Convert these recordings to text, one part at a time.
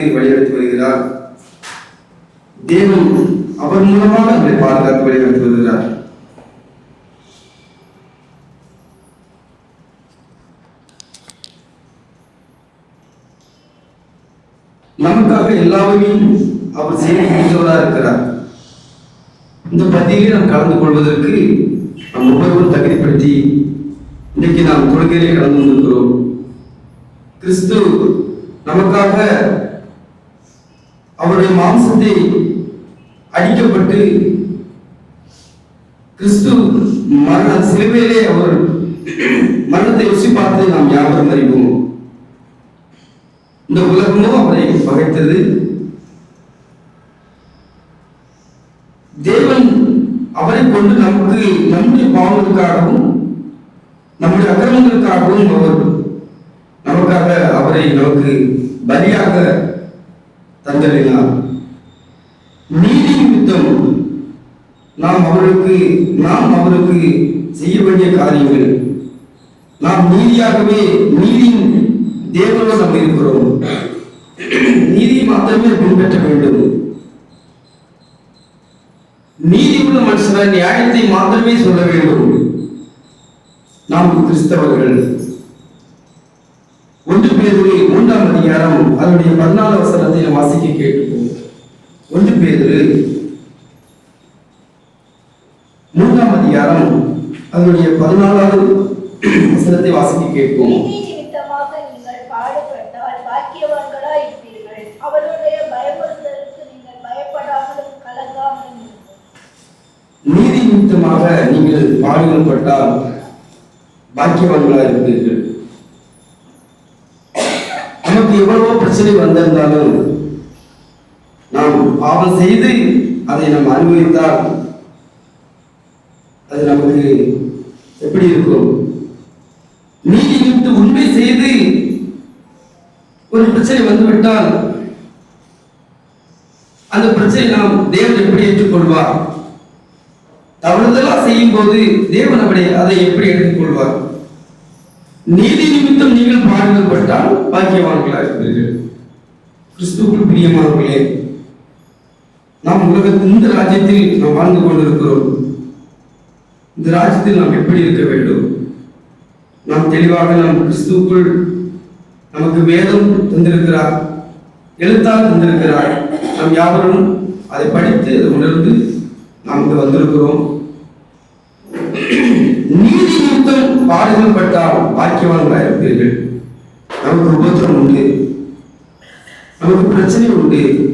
வழிநடத்தி வருகிறார். தேவன் அவர் மூலமாக நம்மை பாதுகாத்து வழிநடத்தி வருகிறார். நமக்காக எல்லாவையும் அவர் செய்து முடிந்தவராக இருக்கிறார். இந்த பத்தியிலே நாம் கலந்து கொள்வதற்கு நம் ஒவ்வொருவரும் தகுதிப்படுத்தி இன்னைக்கு நாம் தொழுகையிலே கலந்து கொண்டிருக்கிறோம். கிறிஸ்து நமக்காக அவருடைய மாம்சத்தை அடிக்கப்பட்டு கிறிஸ்து மரண சிலுவையிலே அவர் மரணத்தை ருசி பார்த்து நாம் யாவரும் அறிவோம். இந்த உலகமும் அவரை பகைத்தது. தேவன் அவரை கொண்டு நமக்கு நம்முடைய பாவங்களுக்காகவும் நம்முடைய அக்கிரமங்களுக்காகவும் அவர் நமக்காக அவரை நமக்கு பலியாக தந்தளினார் நீதி நிமித்தம் நாம் அவருக்கு நாம் அவருக்கு செய்ய வேண்டிய காரியங்கள். நாம் நீதியாகவே நீதியின் தேவனோடு நம்ம இருக்கிறோம். நீதி மாத்திரமே பின்பற்ற வேண்டும். நீதி உள்ள மனுஷன நியாயத்தை மாத்திரமே சொல்ல வேண்டும். நாம் கிறிஸ்தவர்கள். ஒன்று பேதுரு அதிகாரம் அதனுடைய பதினாலு வசனத்தை வாசிக்க கேட்டுப்போம் ஒன்று பேதுரு. மூன்றாம் அதிகாரம் அதனுடைய பதினாலாவது வசனத்தை வாசிக்க கேட்போம். நீதி நிமித்தமாக நீங்கள் பாடுபட்டால் பாக்கியவான்களாய் இருப்பீர்கள் அவருடைய பயமுறுத்தலுக்கு நீங்கள் பயப்படாமலும் கலங்காமலும் இருங்கள். நீதி நிமித்தமாக நீங்கள் பாடுபட்டால் பாக்கியவான்களாக இருப்பீர்கள் நமக்கு எவ்வளவோ பிரச்சனை வந்திருந்தாலும் நாம் பாவம் செய்து அதை நாம் அனுபவித்தால் அது நமக்கு எப்படி இருக்கும்? நீதி நிமித்து உண்மை செய்து ஒரு பிரச்சனை வந்துவிட்டால் அந்த பிரச்சனை நாம் தேவன் எப்படி ஏற்றுக்கொள்வார்? தவறுதலா செய்யும் போது தேவன் அப்படி அதை எப்படி எடுத்துக்கொள்வார் நீதி நிமித்தம் நீங்கள் பாடுபட்டால் பாக்கியவான்களாக இருப்பீர்கள். கிறிஸ்துவுக்குள் பிரியமானவர்களே நாம் உலகத்தில் இந்த ராஜ்யத்தில் நாம் வாழ்ந்து கொண்டிருக்கிறோம். இந்த ராஜ்யத்தில் நாம் எப்படி இருக்க வேண்டும்? நாம் தெளிவாக நாம் கிறிஸ்துவுக்குள் நமக்கு வேதம் தந்திருக்கிறார் எழுத்தால் தந்திருக்கிறார். நாம் யாவரும் அதை படித்து அதை உணர்ந்து நாம் இங்கே வந்திருக்கிறோம் நீதி நிமித்தம் பட்டால் பாக்கியவான்களாக இருப்பீர்கள் நமக்கு உபத்திரம் உண்டு. நமக்கு பிரச்சனை உண்டு.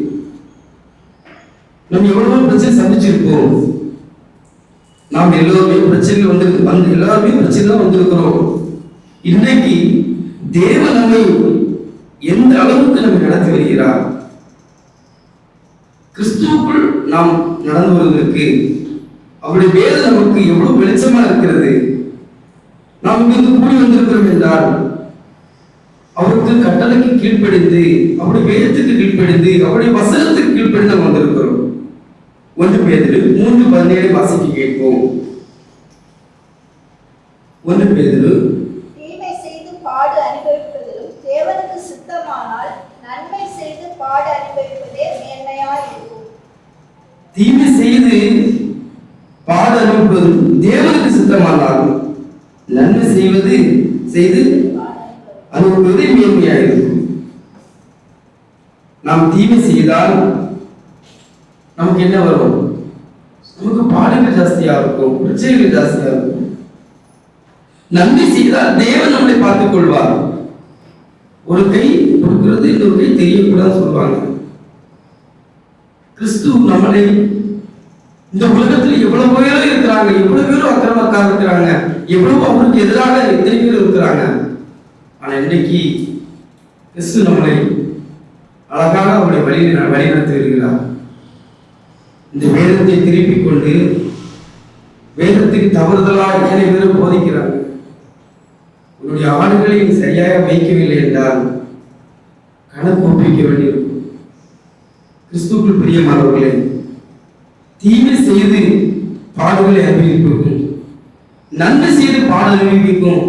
நம்ம எவ்வளவு பிரச்சனை சந்திச்சிருப்போம். நாம் எல்லோருமே பிரச்சனை வந்து வந்து எல்லாருமே பிரச்சனை தான் வந்திருக்கிறோம். இன்னைக்கு தேவ நம்மை எந்த அளவுக்கு நம்ம நடத்தி வருகிறார்? கிறிஸ்துவுக்குள் நாம் நடந்து வருவதற்கு அவருடைய வேலை நமக்கு எவ்வளவு வெளிச்சமா இருக்கிறது? நாம் இங்கிருந்து கூடி வந்திருக்கிறோம் என்றால் அவருக்கு கட்டளைக்கு கீழ்ப்படிந்து அவருடைய வேதத்துக்கு கீழ்ப்படிந்து அவருடைய வசனத்துக்கு கீழ்ப்படிந்து நாம் வந்திருக்கிறோம். ஒன்று பேதிரு மூன்று பதினேழு வாசிக்க கேட்போம். ஒன்று பேதிரு. தீமை செய்து பாடு அனுபவிப்பதிலும் தேவனுக்கு சித்தமானால் நன்மை செய்து பாடு அனுபவிப்பதே மேன்மையாய் இருக்கும். தீமை செய்து பாட அனுப்புவதும் தேவனுக்கு சித்தமானாலும் நன்மை செய்வது செய்து பாடு அனுபவிப்பது. அனுப்புவதே மேன்மையாயிருக்கும் நாம் தீமை செய்தால் நமக்கு என்ன வரும்? நமக்கு பாடுகள் ஜாஸ்தியா இருக்கும் பிரச்சனைகள் ஜாஸ்தியா இருக்கும். நன்மை செய்தால் தேவன் நம்மளை பார்த்துக் கொள்வார். ஒரு கை கொடுக்கிறது இன்னொரு கை தெரியக்கூடாது சொல்லுவாங்க. கிறிஸ்து நம்மளை இந்த உலகத்தில் எவ்வளவு பேரும் இருக்கிறாங்க எவ்வளவு பேரும் அக்கிரமக்காரர் இருக்கிறாங்க. எவ்வளவு அவருக்கு எதிராக எத்தனை பேர் இருக்கிறாங்க. ஆனா இன்னைக்கு கிறிஸ்து நம்மளை அழகாக அவருடைய வழி வழிநடத்தி வருகிறார் இந்த வேதத்தை திருப்பிக் கொண்டு வேதத்துக்கு தவறுதலாக எத்தனை பேரும் போதிக்கிறார். உன்னுடைய ஆடுகளை சரியாக வைக்கவில்லை என்றால் கணக்கு ஒப்பிக்க வேண்டியிருக்கும். கிறிஸ்துக்குள் பிரியமானவர்களே தீமை செய்து பாடுகளை அறிவிப்பீர்கள் நன்மை செய்து பாடல் அனுபவிக்கும்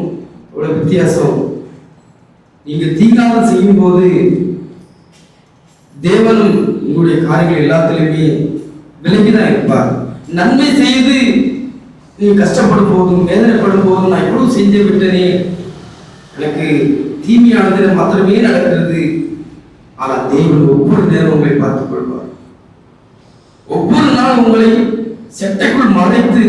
ஒரு வித்தியாசம். நீங்க தீங்காமல் செய்யும் போது தேவனும் உங்களுடைய காரியங்கள் எல்லாத்திலுமே விலகிதான் இருப்பார். நன்மை செய்து நீ கஷ்டப்படும் போதும் வேதனைப்படும் போதும் நான் எவ்வளவு செஞ்சு விட்டனே எனக்கு தீமையானது மாத்திரமே நடக்கிறது. ஆனால் தேவன் ஒவ்வொரு நேரம் உங்களை பார்த்துக் கொள்வார். ஒவ்வொரு நாள் உங்களை செட்டைக்குள் மறைத்து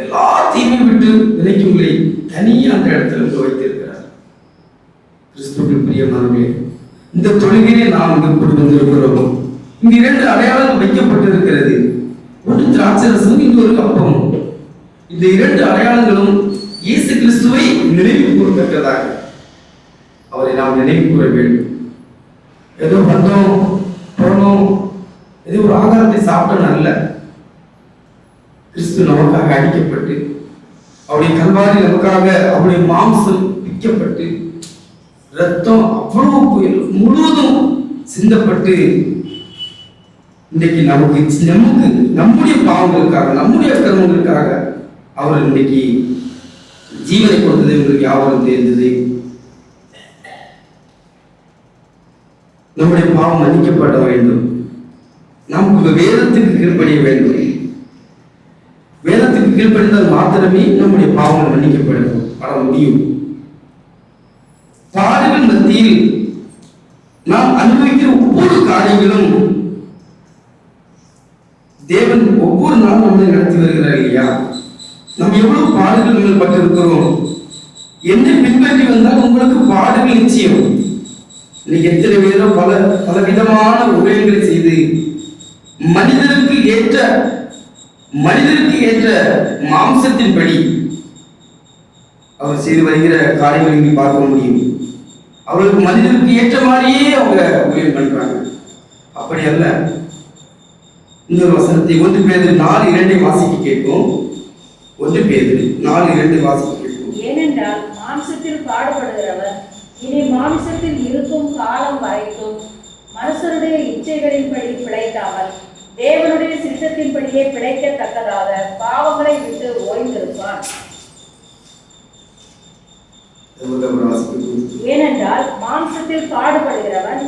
எல்லாத்தையுமே விட்டு விலைக்கு உங்களை தனியே அந்த இடத்துல இருந்து வைத்திருக்கிறார். கிறிஸ்துவின் பிரியமானவர்களே இந்த தொழுகையிலே நாம் இங்கு கொண்டு வந்திருக்கிறோம். இங்கு இரண்டு அடையாளங்கள் வைக்கப்பட்டிருக்கிறது. ஒன்று திராட்சரசம் இன்னொரு அப்பம். இந்த இரண்டு அடையாளங்களும் இயேசு கிறிஸ்துவை நினைவு கூறத்தக்கதாக அவரை நாம் நினைவு கூற வேண்டும். ஏதோ வந்தோம் போனோம் ஏதோ ஒரு ஆகாரத்தை சாப்பிட்டோம் அல்ல. கிறிஸ்து நமக்காக அடிக்கப்பட்டு அவருடைய கல்வாரி நமக்காக அவருடைய மாம்சம் விற்கப்பட்டு ரத்தம் அவ்வளவு முழுவதும் சிந்தப்பட்டு இன்னைக்கு நமக்கு நமக்கு நம்முடைய பாவங்களுக்காக நம்முடைய கர்மங்களுக்காக அவர் இன்னைக்கு ஜீவனை கொடுத்தது உங்களுக்கு யாவரும் தெரிந்தது. நம்முடைய பாவம் மன்னிக்கப்பட வேண்டும். நமக்கு வேதத்துக்கு கீழ்ப்படிய வேண்டும். கீழ்ப்படிந்தால் மாத்திரமே நம்முடைய பாவங்கள் மன்னிக்கப்படும். பட முடியும். பாடுகள் மத்தியில் நாம் அனுபவிக்கிற ஒவ்வொரு காரியங்களும் தேவன் ஒவ்வொரு நாளும் நம்மை நடத்தி வருகிறார் இல்லையா? நம்ம எவ்வளவு பாடுகள் நம்ம பட்டிருக்கிறோம்? என்னை பின்பற்றி வந்தால் உங்களுக்கு பாடுகள் நிச்சயம். இன்னைக்கு எத்தனை பேரும் பல பல விதமான உபயோகங்களை செய்து மனிதருக்கு ஏற்ற மனிதருக்கு ஏற்ற மாம்சத்தின்படி அவர் செய்து வருகிற காரியங்களை இங்கே பார்க்க முடியும். அவர்களுக்கு மனிதருக்கு ஏற்ற மாதிரியே அவங்க உபயோகம் பண்றாங்க. அப்படி அல்ல. இன்னொரு வசனத்தை ஒன்று பேர் நாலு இரண்டை வாசிக்க கேட்கும் ஒன்று பேர் நாலு இரண்டு வாசிக்க கேட்கும் ஏனென்றால் மாம்சத்தில் பாடுபடுகிறவர் இனி மாம்சத்தில் இருக்கும் காலம் வரைக்கும் மனுஷருடைய இச்சைகளின்படி பிழைக்காமல் தேவனுடைய சித்தத்தின்படியே பிழைக்கத்தக்கதாக பாவங்களை விட்டு ஓய்ந்திருப்பான். ஏனென்றால் மாம்சத்தில் பாடுபடுகிறவன்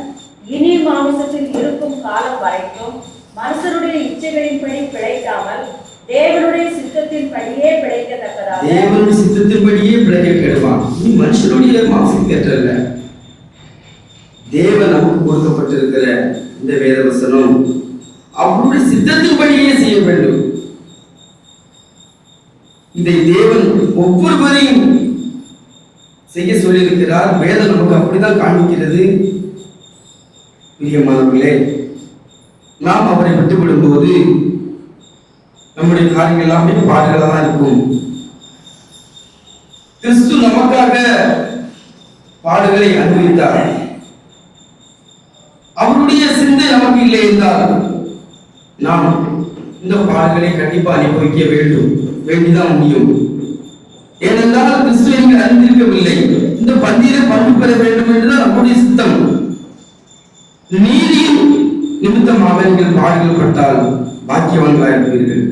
இனி மாம்சத்தில் இருக்கும் காலம் வரைக்கும் மனுஷருடைய இச்சைகளின்படி பிழைக்காமல் தேவனுடைய சித்தத்தின்படியே பிழைக்கத்தக்கதாக தேவனுடைய சித்தத்தின்படியே பிழைக்க கெடுவான் நீ மனுஷனுடைய மாம்சத்தேற்றல்ல தேவன் நமக்கு கொடுக்கப்பட்டிருக்கிற இந்த வேத அவருடைய அவருடைய சித்தத்தின்படியே செய்ய வேண்டும். இதை தேவன் ஒவ்வொருவரையும் செய்ய சொல்லியிருக்கிறார். வேதம் நமக்கு அப்படிதான் காண்பிக்கிறது. பிரியமானவர்களே நாம் அவரை விட்டுவிடும் போது நம்முடைய காரியங்கள் எல்லாமே பாடுகளா தான் இருக்கும். கிறிஸ்து நமக்காக பாடுகளை அனுபவித்தார். அவருடைய சிந்தை நமக்கு இல்லை என்றால் நாம் இந்த பாடல்களை கண்டிப்பா அனுபவிக்க வேண்டும். வேண்டிதான் முடியும். ஏனென்றால் கிறிஸ்து நீங்கள் அறிந்திருக்கவில்லை. இந்த பந்தியில பங்கு பெற வேண்டும் என்றுதான் நம்முடைய சித்தம். நீதியின் நிமித்தமாக நீங்கள் பாடுகள் பட்டால் பாக்கியவான்களாக இருப்பீர்கள்.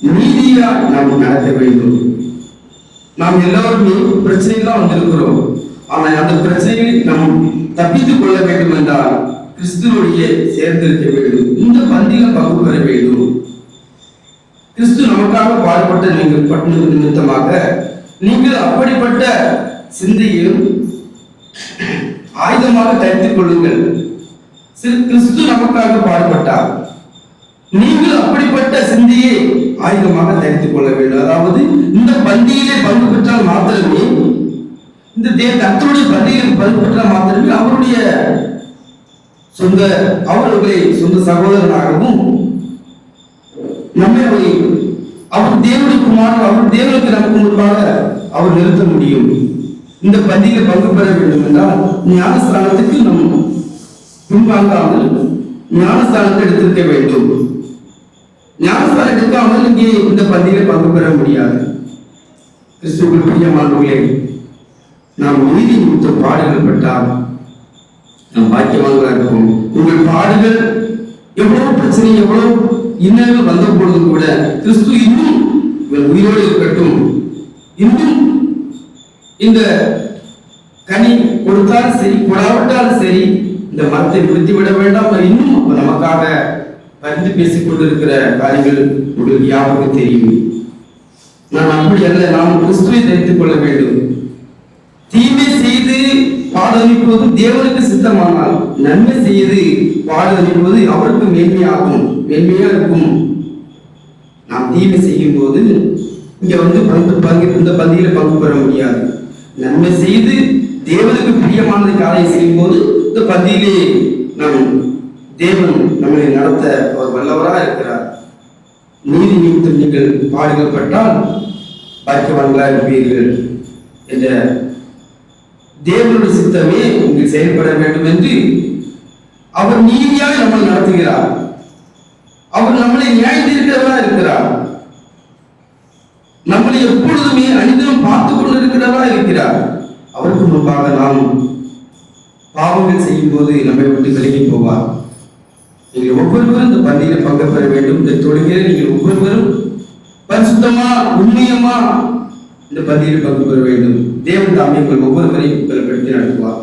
நீதியா நாம் நடத்த வேண்டும். நாம் எல்லாருமே தான் வந்திருக்கிறோம். ஆனால் அந்த பிரச்சனைகளை நாம் தப்பித்துக் கொள்ள வேண்டும் என்றால் கிறிஸ்துவோடைய சேர்ந்திருக்க வேண்டும். இந்த பந்தியில பங்கு பெற வேண்டும் கிறிஸ்து நமக்காக பாடுபட்ட நீங்கள் பட்டினது நிமித்தமாக நீங்கள் அப்படிப்பட்ட சிந்தையும் ஆயுதமாக தரித்துக் கொள்ளுங்கள். கிறிஸ்து நமக்காக பாடுபட்டார். நீங்கள் அப்படிப்பட்ட சிந்தையை ஆயுதமாக தரித்துக் கொள்ள வேண்டும். அதாவது இந்த பந்தியிலே பங்கு பெற்றால் மாத்திரமே இந்த தே கர்த்தருடைய பந்தியில் பங்கு பெற்றால் மாத்திரமே அவருடைய சொந்த அவர்களை சொந்த சகோதரனாகவும் நம்மை அவர் தேவனுக்கு குமாரன் அவர் தேவனுக்கு நமக்கு முன்பாக அவர் நிறுத்த முடியும். இந்த பந்தியில் பங்கு பெற வேண்டும் என்றால் ஞானஸ்தானத்துக்கு நம் பின்வாங்காமல் ஞானஸ்தானத்தை எடுத்திருக்க வேண்டும். ஞானஸ்தானம் எடுக்காமல் இங்கே இந்த பந்தியில் பங்கு பெற முடியாது. கிறிஸ்துவுக்குள் பிரியமானவர்களே நாம் நீதி கொடுத்த பாடல்கள் பட்டால் நாம் பாக்கியவான்களாக இருப்போம் உங்கள் பாடுகள் எவ்வளவு பிரச்சனை எவ்வளவு இன்னல்கள் வந்த பொழுது கூட கிறிஸ்து இன்னும் உங்கள் உயிரோடு இருக்கட்டும். இன்னும் இந்த கனி கொடுத்தாலும் சரி கொடாவிட்டாலும் சரி இந்த மரத்தை விடுத்து விட வேண்டாம். இன்னும் நமக்காக பரிந்து பேசிக் கொண்டிருக்கிற காரியங்கள் உங்களுக்கு யாருக்கும் தெரியும். நான் அப்படி அல்ல நாம் கிறிஸ்துவை தெரிந்து கொள்ள வேண்டும். பாடலிப்பது தேவனுக்கு சித்தமானால் நன்மை செய்து பாடலிப்பது அவருக்கு மேன்மையாகும் மேன்மையா இருக்கும். நாம் தீமை செய்யும் போது இங்க வந்து பங்கு பங்கு இந்த பந்தியில பங்கு பெற முடியாது. நன்மை செய்து தேவனுக்கு பிரியமானது காலையை செய்யும் போது இந்த பந்தியிலே நாம் தேவன் நம்மளை நடத்த அவர் வல்லவராக இருக்கிறார். நீதி நிமித்தம் நீங்கள் பாடுகப்பட்டால் பாக்கியவான்களாக இருப்பீர்கள் என்ற தேவனுடைய சித்தமே உங்களுக்கு செயல்பட வேண்டும் என்று அவர் நீதியாக நம்மை நடத்துகிறார். அவர் நம்மளை நியாயத்திருக்கிறவரா இருக்கிறார். நம்மளை எப்பொழுதுமே அனிதம் பார்த்து கொண்டிருக்கிறவரா இருக்கிறார். அவருக்கு முன்பாக நாம் பாவங்கள் செய்யும் போது நம்மை விட்டு விலகி போவார். நீங்கள் ஒவ்வொருவரும் இந்த பந்தியில பங்கு பெற வேண்டும். இந்த தொழுகையில நீங்கள் ஒவ்வொருவரும் பரிசுத்தமா உண்மையமா இந்த பந்தியில் பங்கு பெற வேண்டும். தேவன் தாமே உங்கள் ஒவ்வொருவரையும் பலப்படுத்தி நடத்துவார்